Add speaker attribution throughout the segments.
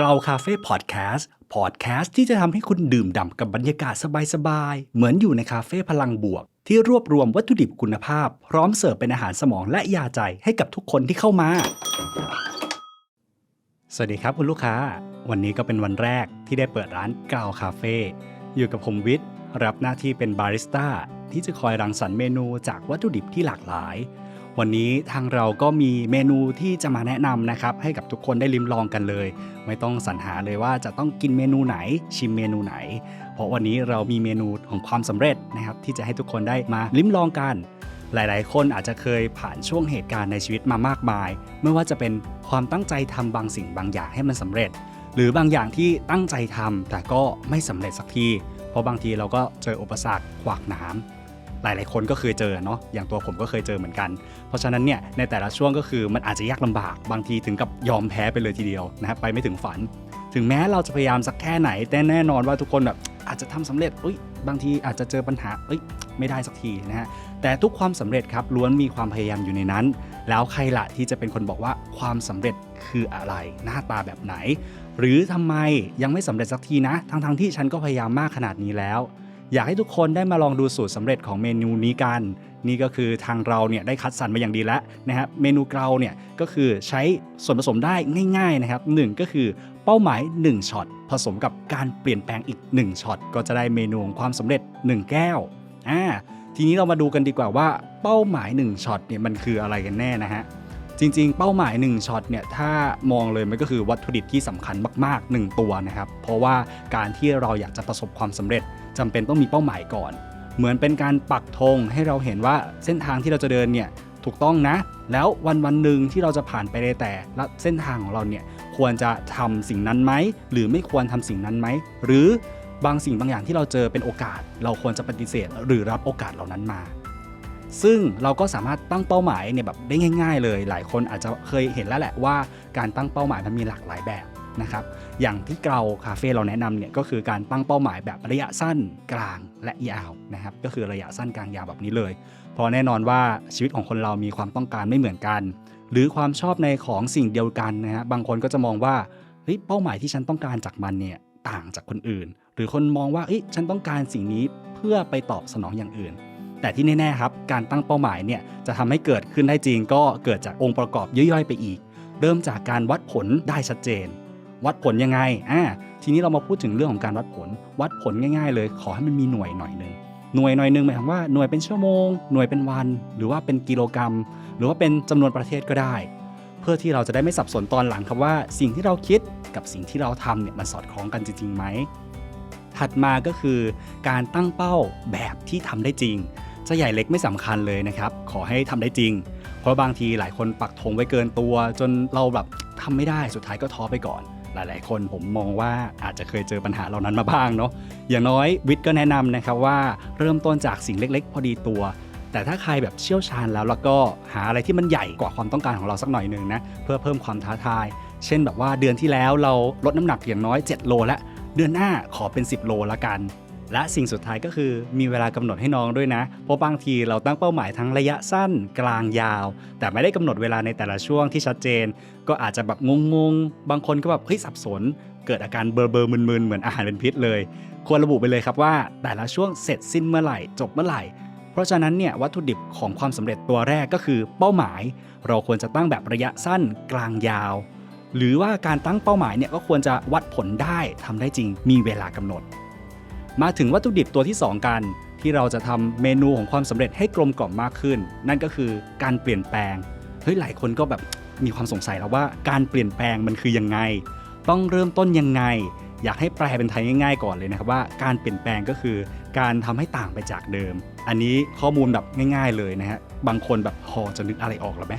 Speaker 1: เกลาคาเฟ่พอดแคสต์พอดแคสต์ที่จะทำให้คุณดื่มด่ำกับบรรยากาศสบายๆ เหมือนอยู่ในคาเฟ่พลังบวก ที่รวบรวมวัตถุดิบคุณภาพ พร้อมเสิร์ฟเป็นอาหารสมองและยาใจให้กับทุกคนที่เข้ามา สวัสดีครับคุณลูกค้า วันนี้ก็เป็นวันแรกที่ได้เปิดร้านกาวคาเฟ่อยู่กับผมวิทย์รับหน้าที่เป็นบาริสต้าที่จะคอยรังสรรค์เมนูจากวัตถุดิบที่หลากหลาย วันนี้ทางเราก็มีเมนูที่จะมาแนะนำนะครับ ให้กับทุกคนได้ลิ้มลองกันเลย ไม่ต้องสรรหาเลยว่าจะต้องกินเมนูไหนชิมเมนูไหน เพราะวันนี้เรามีเมนูของความสำเร็จนะครับ ที่จะให้ทุกคนได้มาลิ้มลองกัน หลาย ๆ คนอาจจะเคยผ่านช่วงเหตุการณ์ในชีวิตมามากมาย ไม่ว่าจะเป็นความตั้งใจทำบางสิ่งบางอย่างให้มันสำเร็จ หรือบางอย่างที่ตั้งใจทำแต่ก็ไม่สำเร็จสักที เพราะบางทีเราก็เจออุปสรรคขวากหน้ำ หลาย ๆ คนก็เคยเจอเนาะอย่างตัวผมก็เคยเจอเหมือนกัน เพราะฉะนั้นเนี่ยในแต่ละช่วงก็คือมันอาจจะยากลำบากบางทีถึงกับยอมแพ้ไปเลยทีเดียวนะครับไปไม่ถึงฝัน ถึงแม้เราจะพยายามสักแค่ไหน แต่แน่นอนว่าทุกคนแบบอาจจะทำสำเร็จอุ้ยบางทีอาจจะเจอปัญหาเอ้ยไม่ได้สักทีนะฮะแต่ทุกความสำเร็จครับล้วนมีความพยายามอยู่ในนั้น แล้วใครละที่จะเป็นคนบอกว่าความสำเร็จคืออะไร หน้าตาแบบไหน หรือทำไมยังไม่สำเร็จสักทีนะทั้งๆที่ฉันก็พยายามมากขนาดนี้แล้ว อยากให้ทุกคนได้มาลองดูสูตรสำเร็จของเมนูนี้กัน นี่ก็คือทางเราเนี่ยได้คัดสรรมาอย่างดีแล้วนะครับเมนูเกลาเนี่ยก็คือใช้ส่วนผสมได้ง่าย ๆนะครับหนึ่งก็คือเป้าหมาย 1ช็อตผสมกับการเปลี่ยนแปลงอีก 1ช็อตก็จะได้เมนูของความสำเร็จ 1 แก้วอ่าทีนี้เรามาดูกันดีกว่าว่าเป้าหมาย 1ช็อตเนี่ยมันคืออะไรกันแน่นะฮะจริงๆ เป้าหมาย1ช็อตเนี่ยถ้ามองเลยมันก็คือวัตถุดิบที่สำคัญมาก ๆ 1 ตัวนะครับ เพราะว่าการที่เราอยากจะประสบความสำเร็จ จำเป็นต้องมีเป้าหมายก่อน เหมือนเป็นการปักธงให้เราเห็นว่าเส้นทางที่เราจะเดินเนี่ยถูกต้องนะ แล้ววันวันหนึ่งที่เราจะผ่านไปในแต่ละเส้นทางของเราเนี่ยควรจะทำสิ่งนั้นไหมหรือไม่ควรทำสิ่งนั้นไหมหรือบางสิ่งบางอย่างที่เราเจอเป็นโอกาส เราควรจะปฏิเสธ หรือรับโอกาสเหล่านั้นมา ซึ่งเราก็สามารถตั้งเป้าหมายเนี่ยแบบได้ง่าย ๆ เลย หลายคนอาจจะเคยเห็นแล้วแหละว่าการตั้งเป้าหมายมันมีหลากหลายแบบ นะครับอย่างที่เราคาเฟ่เราแนะนำเนี่ยก็คือการตั้งเป้าหมายแบบระยะสั้นกลางและยาวนะครับก็คือระยะสั้นกลางยาวแบบนี้เลย เพราะแน่นอนว่าชีวิตของคนเรามีความต้องการไม่เหมือนกัน หรือความชอบในของสิ่งเดียวกันนะฮะบางคนก็จะมองว่าเฮ้ยเป้าหมายที่ฉันต้องการจากมันเนี่ยต่างจากคนอื่น หรือคนมองว่าเอ้ยฉันต้องการสิ่งนี้เพื่อไปตอบสนองอย่างอื่นแต่ที่แน่ๆครับ การตั้งเป้าหมายเนี่ยจะทำให้เกิดขึ้นได้จริงก็เกิดจากองค์ประกอบย่อยๆ ไปอีก เริ่มจากการวัดผลได้ชัดเจน วัดผลยังไงอ่าทีนี้เรามาพูดถึงเรื่องของการวัดผล วัดผลง่ายๆ เลย ขอให้มันมีหน่วยหน่อยหนึ่งหน่วยหน่อยหนึ่งหมายความว่าหน่วยเป็นชั่วโมง หน่วยเป็นวัน หรือว่าเป็นกิโลกรัม หรือว่าเป็นจำนวนประเทศก็ได้ เพื่อที่เราจะได้ไม่สับสนตอนหลังครับว่า สิ่งที่เราคิดกับสิ่งที่เราทำเนี่ยมันสอดคล้องกันจริงๆไหมถัดมาก็คือการตั้งเป้าแบบที่ทำได้จริง จะใหญ่เล็กไม่สำคัญเลยนะครับ ขอให้ทำได้จริง เพราะบางทีหลายคนปักธงไว้เกินตัว จนเราแบบทำไม่ได้สุดท้ายก็ท้อไปก่อน หลาย ๆ คนผมมองว่าอาจจะเคยเจอปัญหาเหล่านั้นมาบ้างเนาะอย่างน้อยวิทย์ก็แนะนำนะครับว่าเริ่มต้นจากสิ่งเล็ก ๆ พอดีตัว แต่ถ้าใครแบบเชี่ยวชาญแล้วแล้วก็หาอะไรที่มันใหญ่กว่าความต้องการของเราสักหน่อยหนึ่งนะเพื่อเพิ่มความท้าทาย เช่นแบบว่าเดือนที่แล้วเราลดน้ำหนักอย่างน้อย 7 โล และเดือนหน้าขอเป็น 10 โลละกัน และสิ่งสุดท้ายก็คือมีเวลากำหนดให้น้องด้วยนะ เพราะบางทีเราตั้งเป้าหมายทั้งระยะสั้นกลางยาว แต่ไม่ได้กำหนดเวลาในแต่ละช่วงที่ชัดเจน ก็อาจจะแบบงงๆ บางคนก็แบบเฮ้ยสับสน เกิดอาการเบลอเบอร์มึนๆ เหมือนอาหารเป็นพิษเลย ควรระบุไปเลยครับว่า แต่ละช่วงเสร็จสิ้นเมื่อไหร่ จบเมื่อไหร่ เพราะฉะนั้นเนี่ยวัตถุดิบของความสำเร็จตัวแรกก็คือเป้าหมาย เราควรจะตั้งแบบระยะสั้นกลางยาว หรือว่าการตั้งเป้าหมายเนี่ยก็ควรจะวัดผลได้ทำได้จริง มีเวลากำหนด มาถึงวัตถุดิบตัวที่ 2 กัน ที่เราจะทำเมนูของความสำเร็จให้กลมกล่อมมากขึ้น นั่นก็คือการเปลี่ยนแปลงเฮ้ยหลายคนก็แบบมีความสงสัยแล้วว่าการเปลี่ยนแปลงมันคือยังไง ต้องเริ่มต้นยังไง อยากให้แปลเป็นไทยง่ายๆ ก่อนเลยนะครับว่าการเปลี่ยนแปลงก็คือ การทำให้ต่างไปจากเดิม อันนี้ข้อมูลแบบง่าย ๆ เลยนะฮะบางคนแบบพอจะนึกอะไรออกหรือไหม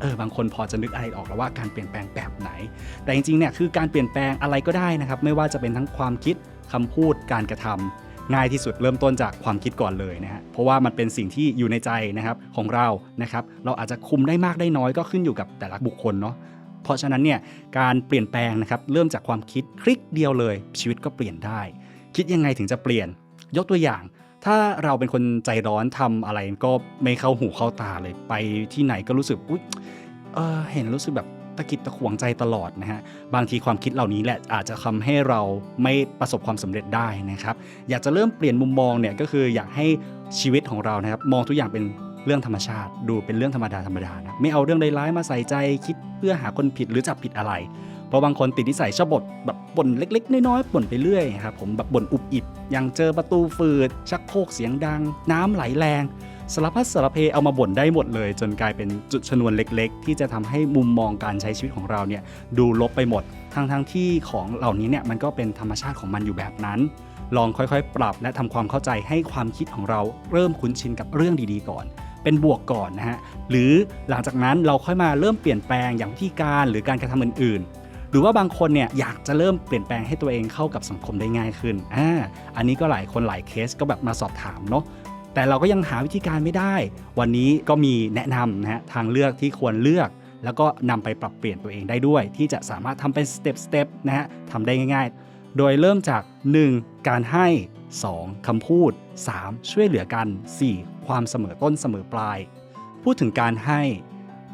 Speaker 1: เออบางคนพอจะนึกอะไรออกแล้วว่าการเปลี่ยนแปลงแบบไหน แต่จริงๆเนี่ยคือการเปลี่ยนแปลงอะไรก็ได้นะครับ ไม่ว่าจะเป็นทั้งความคิด คำพูดการกระทำง่ายที่สุดเริ่มต้นจากความคิดก่อนเลยนะฮะเพราะว่ามันเป็นสิ่งที่อยู่ในใจนะครับของเรานะครับเราอาจจะคุมได้มากได้น้อยก็ขึ้นอยู่กับแต่ละบุคคลเนาะเพราะฉะนั้นเนี่ยการเปลี่ยนแปลงนะครับเริ่มจากความคิดคลิกเดียวเลย ชีวิตก็เปลี่ยนได้ คิดยังไงถึงจะเปลี่ยน ยกตัวอย่าง ถ้าเราเป็นคนใจร้อนทำอะไรก็ไม่เข้าหูเข้าตาเลยไปที่ไหนก็รู้สึกอุ๊ยเออเห็นรู้สึกแบบ ตะกิดตะขวงใจตลอดนะฮะบางทีความคิดเหล่านี้แหละอาจจะทำให้เราไม่ประสบความสำเร็จได้นะครับ อยากจะเริ่มเปลี่ยนมุมมองเนี่ยก็คืออยากให้ชีวิตของเรานะครับมองทุกอย่างเป็นเรื่องธรรมชาติ ดูเป็นเรื่องธรรมดาธรรมดานะไม่เอาเรื่องร้ายๆมาใส่ใจคิดเพื่อหาคนผิดหรือจับผิดอะไร เพราะบางคนติดนิสัยชอบบ่นแบบบ่นเล็ก ๆ น้อยๆบ่นไปเรื่อยครับผมแบบบ่นอุบอิบอย่างเจอประตูฝืดชักโครกเสียงดัง น้ำไหลแรง สารพัดสารเพเอามาบ่นได้หมดเลย จนกลายเป็นจุดชนวนเล็ก ๆ ที่จะทำให้มุมมองการใช้ชีวิตของเราเนี่ยดูลบไปหมด ทั้งๆที่ของเหล่านี้เนี่ยมันก็เป็นธรรมชาติของมันอยู่แบบนั้น ลองค่อยๆ ปรับและทำความเข้าใจให้ความคิดของเราเริ่มคุ้นชินกับเรื่องดีๆก่อนเป็นบวกก่อนนะฮะ หรือหลังจากนั้นเราค่อยมาเริ่มเปลี่ยนแปลงอย่างวิธีการหรือการกระทำอื่น ๆ หรือว่าบางคนเนี่ยอยากจะเริ่มเปลี่ยนแปลงให้ตัวเองเข้ากับสังคมได้ง่ายขึ้น อ่า อันนี้ก็หลายคนหลายเคสก็แบบมาสอบถามเนาะ แต่เราก็ยังหาวิธีการไม่ได้ วันนี้ก็มีแนะนำนะฮะทางเลือกที่ควรเลือก แล้วก็นำไปปรับเปลี่ยนตัวเองได้ด้วย ที่จะสามารถทำเป็นสเต็ปสเต็ปนะฮะทำได้ง่าย ๆ โดยเริ่มจาก 1. การให้ 2. คำพูด 3. ช่วยเหลือกัน 4. ความเสมอต้นเสมอปลาย พูดถึงการให้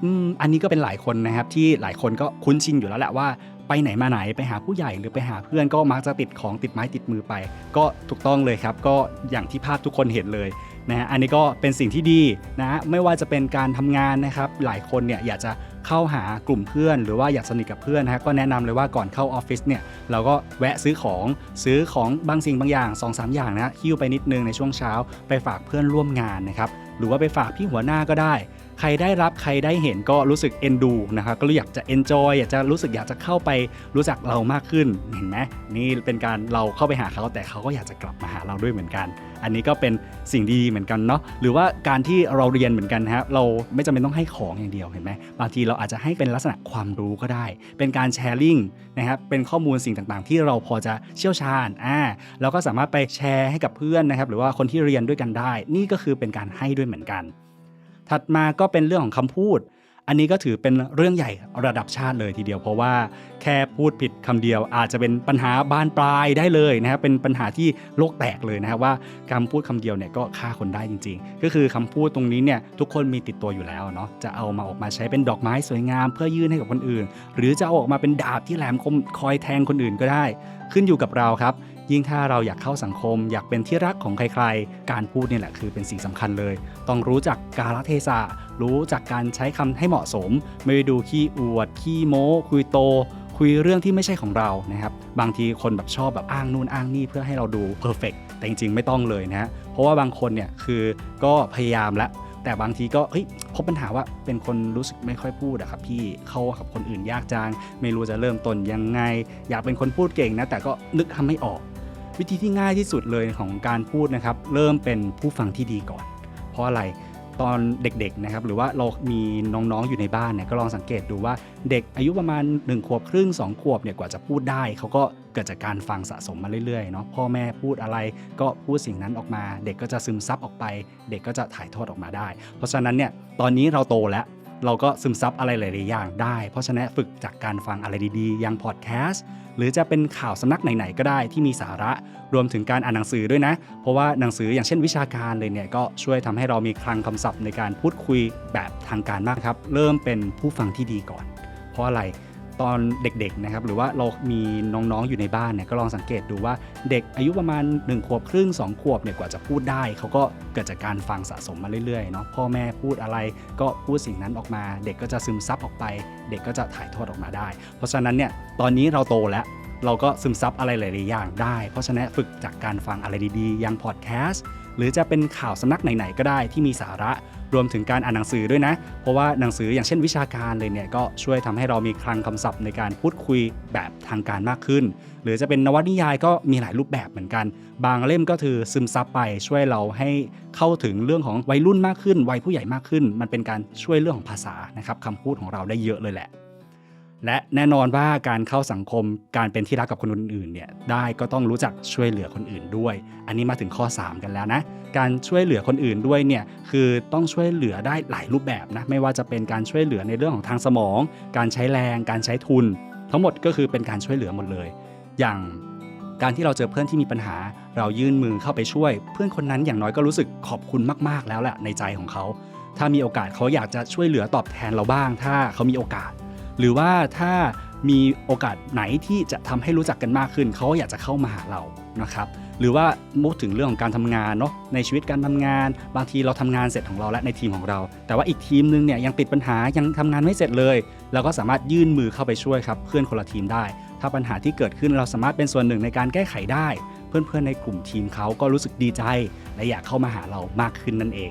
Speaker 1: อืมอันนี้ก็เป็นหลายคนนะครับที่หลายคนก็คุ้นชินอยู่แล้วแหละว่าไปไหนมาไหนไปหาผู้ใหญ่หรือไปหาเพื่อนก็มักจะติดของติดไม้ติดมือไป ก็ถูกต้องเลยครับ ก็อย่างที่ภาพทุกคนเห็นเลย นะฮะอันนี้ก็เป็นสิ่งที่ดีนะฮะไม่ว่าจะเป็นการทำงานนะครับหลายคนเนี่ยอยากจะเข้าหากลุ่มเพื่อน หรือว่าอยากสนิทกับเพื่อนนะฮะก็แนะนำเลยว่าก่อนเข้าออฟฟิศเนี่ยเราก็แวะซื้อของซื้อของบางสิ่งบางอย่าง2อสอย่างนะฮิ้วไปนิดนึงในช่วงเช้า ไปฝากเพื่อนร่วมงานนะครับหรือว่าไปฝากพี่หัวหน้าก็ได้ ใครได้รับใครได้เห็นก็รู้สึกเอ็นดูนะครับก็อยากจะเอนจอยอยากจะรู้สึกอยากจะเข้าไปรู้จักเรามากขึ้นเห็นไหมนี่เป็นการเราเข้าไปหาเขาแต่เขาก็อยากจะกลับมาหาเราด้วยเหมือนกัน อันนี้ก็เป็นสิ่งดีเหมือนกันเนาะหรือว่าการที่เราเรียนเหมือนกันนะครับเราไม่จำเป็นต้องให้ของอย่างเดียวเห็นไหมบางทีเราอาจจะให้เป็นลักษณะความรู้ก็ได้ เป็นการแชร์ลิงนะครับเป็นข้อมูลสิ่งต่างๆ ที่เราพอจะเชี่ยวชาญอ่าเราก็สามารถไปแชร์ให้กับเพื่อนนะครับหรือว่าคนที่เรียนด้วยกันได้ นี่ก็คือเป็นการให้ด้วยเหมือนกัน ถัดมาก็เป็นเรื่องของคำพูด อันนี้ก็ถือเป็นเรื่องใหญ่ระดับชาติเลยทีเดียว เพราะว่าแค่พูดผิดคำเดียว อาจจะเป็นปัญหาบานปลายได้เลยนะครับเป็นปัญหาที่โลกแตกเลยนะครับว่าคำพูดคำเดียวเนี่ยก็ฆ่าคนได้จริง ๆ ก็คือคำพูดตรงนี้เนี่ยทุกคนมีติดตัวอยู่แล้วเนาะจะเอามาออกมาใช้เป็นดอกไม้สวยงาม เพื่อยื่นให้กับคนอื่น หรือจะเอาออกมาเป็นดาบที่แหลมคมคอยแทงคนอื่นก็ได้ ขึ้นอยู่กับเราครับ ยิ่งถ้าเราอยากเข้าสังคม อยากเป็นที่รักของใครๆ การพูดเนี่ยแหละคือเป็นสิ่งสำคัญเลย ต้องรู้จักกาลเทศะรู้จักการใช้คำให้เหมาะสม ไม่ไดูขี้อวด ขี้โม้ คุยโต คุยเรื่องที่ไม่ใช่ของเรานะครับ บางทีคนแบบชอบแบบอ้างนู่นอ้างนี่เพื่อให้เราดูเพอร์เฟกแต่จริงๆ ไม่ต้องเลยนะฮะเพราะว่าบางคนเนี่ยคือก็พยายามแล้วแต่บางทีก็เฮ้ยพบปัญหาว่าเป็นคนรู้สึกไม่ค่อยพูดอะครับพี่เข้ากับคนอื่นยากจังไม่รู้จะเริ่มต้นยังไง อยากเป็นคนพูดเก่งนะ แต่ก็นึกทำไม่ออก วิธีที่ง่ายที่สุดเลยของการพูดนะครับ เริ่มเป็นผู้ฟังที่ดีก่อน เพราะอะไรตอนเด็กๆนะครับหรือว่าเรามีน้องๆอยู่ในบ้านเนี่ยก็ลองสังเกตดูว่าเด็กอายุประมาณ1ขวบครึ่ง2ขวบเนี่ยกว่าจะพูดได้เขาก็เกิดจากการฟังสะสมมาเรื่อยๆเนาะพ่อแม่พูดอะไรก็พูดสิ่งนั้นออกมา เด็กก็จะซึมซับออกไป เด็กก็จะถ่ายทอดออกมาได้ เพราะฉะนั้นเนี่ยตอนนี้เราโตแล้ว เราก็ซึมซับอะไรหลาย ๆ อย่างได้ เพราะฉะนั้นฝึกจากการฟังอะไรดีๆ อย่างพอดแคสต์ หรือจะเป็นข่าวสำนักไหน ๆ ก็ได้ที่มีสาระ รวมถึงการอ่านหนังสือด้วยนะ เพราะว่าหนังสืออย่างเช่นวิชาการเลยเนี่ย ก็ช่วยทำให้เรามีคลังคำศัพท์ในการพูดคุยแบบทางการมากครับ เริ่มเป็นผู้ฟังที่ดีก่อน เพราะอะไร ตอนเด็กๆนะครับหรือว่าเรามีน้องๆอยู่ในบ้านเนี่ยก็ลองสังเกตดูว่าเด็กอายุประมาณ1ขวบครึ่ง2ขวบเนี่ยกว่าจะพูดได้เขาก็เกิดจากการฟังสะสมมาเรื่อยๆเนาะพ่อแม่พูดอะไรก็พูดสิ่งนั้นออกมา เด็กก็จะซึมซับออกไป เด็กก็จะถ่ายทอดออกมาได้ เพราะฉะนั้นเนี่ยตอนนี้เราโตแล้วเราก็ซึมซับอะไรหลายๆอย่างได้ เพราะฉะนั้นฝึกจากการฟังอะไรดีๆอย่างพอดแคสต์หรือจะเป็นข่าวสำนักไหนๆก็ได้ที่มีสาระ รวมถึงการอ่านหนังสือด้วยนะ เพราะว่าหนังสืออย่างเช่นวิชาการเลยเนี่ยก็ช่วยทำให้เรามีคลังคำศัพท์ในการพูดคุยแบบทางการมากขึ้น หรือจะเป็นนวนิยายก็มีหลายรูปแบบเหมือนกัน บางเล่มก็คือซึมซับไปช่วยเราให้เข้าถึงเรื่องของวัยรุ่นมากขึ้น วัยผู้ใหญ่มากขึ้น มันเป็นการช่วยเรื่องของภาษานะครับคำพูดของเราได้เยอะเลยแหละและแน่นอนว่าการเข้าสังคมการเป็นที่รักกับคนอื่นๆเนี่ยได้ก็ต้องรู้จักช่วยเหลือคนอื่นด้วย อันนี้มาถึงข้อ 3 กันแล้วนะ การช่วยเหลือคนอื่นด้วยเนี่ยคือต้องช่วยเหลือได้หลายรูปแบบนะไม่ว่าจะเป็นการช่วยเหลือในเรื่องของทางสมอง การใช้แรง การใช้ทุน ทั้งหมดก็คือเป็นการช่วยเหลือหมดเลย อย่างการที่เราเจอเพื่อนที่มีปัญหา เรายื่นมือเข้าไปช่วย เพื่อนคนนั้นอย่างน้อยก็รู้สึกขอบคุณมาก ๆ แล้วแหละในใจของเขา ถ้ามีโอกาสเขาอยากจะช่วยเหลือตอบแทนเราบ้าง ถ้าเขามีโอกาส หรือว่าถ้ามีโอกาสไหนที่จะทำให้รู้จักกันมากขึ้น เขาก็อยากจะเข้ามาหาเรานะครับ หรือว่ามุกถึงเรื่องของการทำงานเนาะในชีวิตการทำงาน บางทีเราทำงานเสร็จของเราและในทีมของเรา แต่ว่าอีกทีมนึงเนี่ยยังติดปัญหายังทำงานไม่เสร็จเลยเราก็สามารถยื่นมือเข้าไปช่วยครับเพื่อนคนละทีมได้ ถ้าปัญหาที่เกิดขึ้นเราสามารถเป็นส่วนหนึ่งในการแก้ไขได้ เพื่อนๆในกลุ่มทีมเขาก็รู้สึกดีใจ และอยากเข้ามาหาเรามากขึ้นนั่นเอง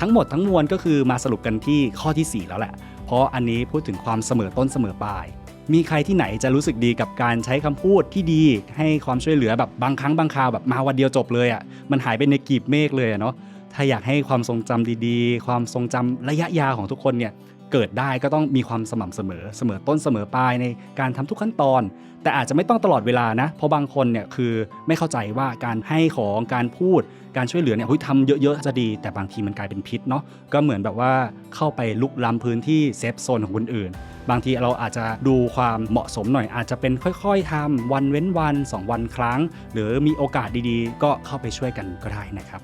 Speaker 1: ทั้งหมดทั้งมวลก็คือมาสรุปกันที่ข้อทีสี่4 แล้วแหละ เพราะอันนี้พูดถึงความเสมอต้นเสมอปลาย มีใครที่ไหนจะรู้สึกดีกับการใช้คำพูดที่ดี ให้ความช่วยเหลือแบบบางครั้งบางคราวแบบมาวันเดียวจบเลยอะ่ะมันหายไปในกีบเมฆเลยเนาะถ้าอยากให้ความทรงจำดีๆ ความทรงจำระยะยาวของทุกคนเนี่ยเกิดได้ก็ต้องมีความสม่ำเสมอเสมอต้นเสมอปลายในการทำทุกขั้นตอน แต่อาจจะไม่ต้องตลอดเวลานะ เพราะบางคนเนี่ยคือไม่เข้าใจว่าการให้ของการพูด การช่วยเหลือเนี่ยเฮ้ยทำเยอะๆจะดี แต่บางทีมันกลายเป็นพิษเนาะก็เหมือนแบบว่าเข้าไปลุกล้ำพื้นที่เซฟโซนของคนอื่น บางทีเราอาจจะดูความเหมาะสมหน่อยอาจจะเป็นค่อยๆทำวันเว้นวัน 2 วันครั้ง หรือมีโอกาสดีๆ ก็เข้าไปช่วยกันก็ได้นะครับ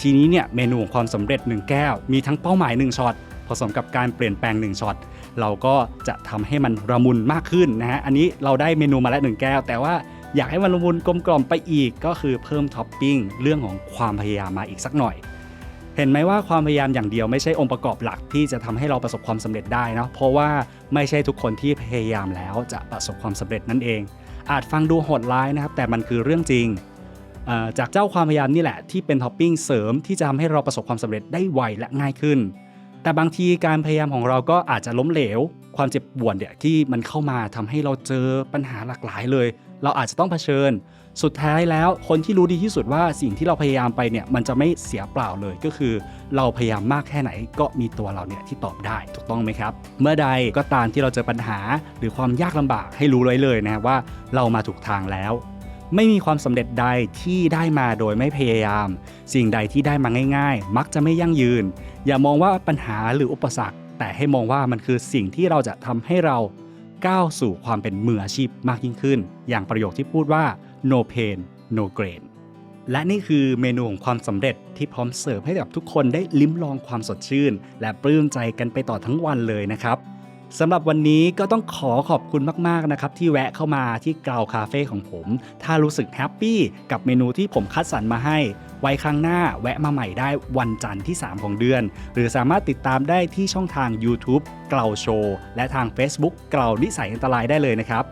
Speaker 1: ทีนี้เนี่ยเมนูของความสำเร็จ 1 แก้ว มีทั้งเป้าหมาย 1ช็อตผสมกับการเปลี่ยนแปลง 1ช็อตเราก็จะทำให้มันระมุนมากขึ้นนะฮะอันนี้เราได้เมนูมาแล้ว1แก้ว แต่ว่าอยากให้มันระมุนกลมกล่อมไปอีกก็คือเพิ่มท็อปปิ้งเรื่องของความพยายามมาอีกสักหน่อย เห็นไหมว่าความพยายามอย่างเดียวไม่ใช่องค์ประกอบหลักที่จะทำให้เราประสบความสำเร็จได้เนาะเพราะว่าไม่ใช่ทุกคนที่พยายามแล้วจะประสบความสำเร็จนั่นเอง อาจฟังดูโหดร้ายนะครับ แต่มันคือเรื่องจริงจากเจ้าความพยายามนี่แหละที่เป็นท็อปปิ้งเสริมที่จะทำให้เราประสบความสำเร็จได้ไวและง่ายขึ้น แต่บางทีการพยายามของเราก็อาจจะล้มเหลว ความเจ็บปวดเนี่ยที่มันเข้ามาทำให้เราเจอปัญหาหลากหลายเลย เราอาจจะต้องเผชิญ สุดท้ายแล้วคนที่รู้ดีที่สุดว่าสิ่งที่เราพยายามไปเนี่ยมันจะไม่เสียเปล่าเลยก็คือ เราพยายามมากแค่ไหนก็มีตัวเราเนี่ยที่ตอบได้ถูกต้องไหมครับ เมื่อใดก็ตามที่เราเจอปัญหาหรือความยากลำบากให้รู้ไว้เลยนะว่าเรามาถูกทางแล้วไม่มีความสำเร็จใดที่ได้มาโดยไม่พยายาม สิ่งใดที่ได้มาง่าย ๆ มักจะไม่ยั่งยืน อย่ามองว่าปัญหาหรืออุปสรรค แต่ให้มองว่ามันคือสิ่งที่เราจะทำให้เรา ก้าวสู่ความเป็นมืออาชีพมากยิ่งขึ้น อย่างประโยคที่พูดว่า no pain no gain และนี่คือเมนูของความสำเร็จที่พร้อมเสิร์ฟให้กับทุกคนได้ลิ้มลองความสดชื่น และปลื้มใจกันไปต่อทั้งวันเลยนะครับ สำหรับวันนี้ก็ต้องขอขอบคุณมาก ๆ นะครับ ที่แวะเข้ามาที่กราวคาเฟ่ของผม ถ้ารู้สึกแฮปปี้กับเมนูที่ผมคัดสรรมาให้ ไว้ครั้งหน้าแวะมาใหม่ได้วันจันทร์ที่ 3 ของเดือน หรือสามารถติดตามได้ที่ช่องทาง YouTube เกลาโชว์ และทาง Facebook เกลานิสัยอันตรายได้เลยนะครับ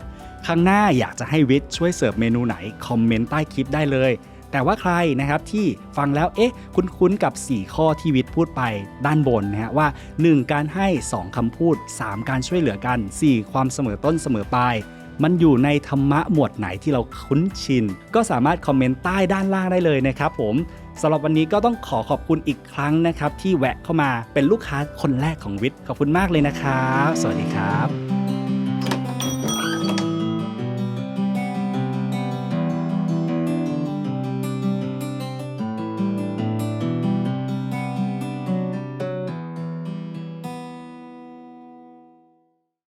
Speaker 1: ครั้งหน้าอยากจะให้วิทย์ช่วยเสิร์ฟเมนูไหน คอมเมนต์ใต้คลิปได้เลย แต่ว่าใครนะครับที่ฟังแล้วเอ๊ะคุ้นๆกับ 4 ข้อที่วิทย์พูดไปด้านบนนะฮะว่า 1. การให้ 2คำพูด 3 การช่วยเหลือกัน 4 ความเสมอต้นเสมอปลายมันอยู่ในธรรมะหมวดไหนที่เราคุ้นชิน ก็สามารถคอมเมนต์ใต้ด้านล่างได้เลยนะครับผมสำหรับวันนี้ก็ต้องขอขอบคุณอีกครั้งนะครับ ที่แวะเข้ามาเป็นลูกค้าคนแรกของวิทย์ขอบคุณมากเลยนะครับ สวัสดีครับ